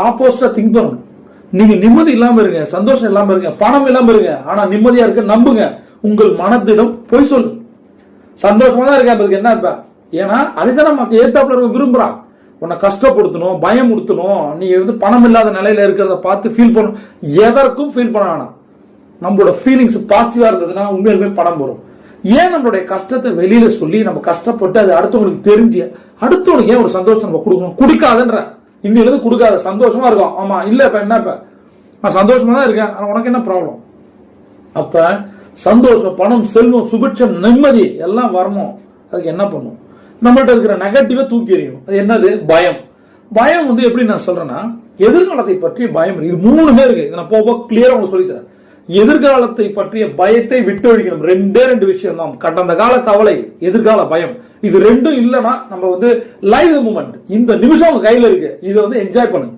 ஆப்போசிட்டா திங்க் பண்ணணும் நீங்க நிம்மதி இல்லாம இருங்க சந்தோஷம் இல்லாம இருங்க பணம் இல்லாம இருங்க ஆனா நிம்மதியா இருக்க நம்புங்க. உங்கள் மனத்திடம் பொய் சொல்லு. சந்தோஷமா தான் இருக்கேன் அதுக்கு என்ன இப்ப? ஏன்னா அதுதான் நமக்கு ஏத்தாப்புல இருக்க விரும்புறான். உன்னை கஷ்டப்படுத்தணும் பயம் கொடுத்தணும் நீ வந்து பணம் இல்லாத நிலையில இருக்கிறத பார்த்து ஃபீல் பண்ணணும். எதற்கும் ஃபீல் பண்ண வேணாம். நம்மளோட ஃபீலிங்ஸ் பாசிட்டிவா இருந்ததுன்னா உண்மையிலுமே பணம் வரும். ஏன் நம்மளுடைய கஷ்டத்தை வெளியில சொல்லி நம்ம கஷ்டப்பட்டு அது அடுத்தவங்களுக்கு தெரிஞ்சு அடுத்தவனுக்கு ஏன் ஒரு சந்தோஷம் நம்ம கொடுக்கணும்? குடிக்காதன்ற. இன்னில கொடுக்காத. சந்தோஷமா இருக்கும். ஆமா இல்ல இப்ப என்ன இப்ப? நான் சந்தோஷமா தான் இருக்கேன். ஆனா உனக்கு என்ன ப்ராப்ளம் அப்ப சந்தோஷம் பணம் செல்வம் சுபிட்சம் நிம்மதி எல்லாம் வரணும். அதுக்கு என்ன பண்ணும்? நம்மள்ட்ட இருக்கிற நெகட்டிவை தூக்கி எறியும். அது என்னது? பயம். பயம் வந்து எப்படி நான் சொல்றேன்னா எதிர்காலத்தை பற்றி பயம் இது மூணுமே இருக்கு. இதை நான் போக போக கிளியரா உங்களுக்கு சொல்லித்தரேன் எதிர்காலத்தை பற்றிய பயத்தை விட்டொழிக்கணும் ரெண்டே ரெண்டு விஷயம் தான். கடந்த கால கவலை எதிர்கால பயம். இது ரெண்டும் இல்லைன்னா நம்ம வந்து லைவ் மூமெண்ட் இந்த நிமிஷம் கையில இருக்கு. இதை வந்து என்ஜாய் பண்ணுங்க.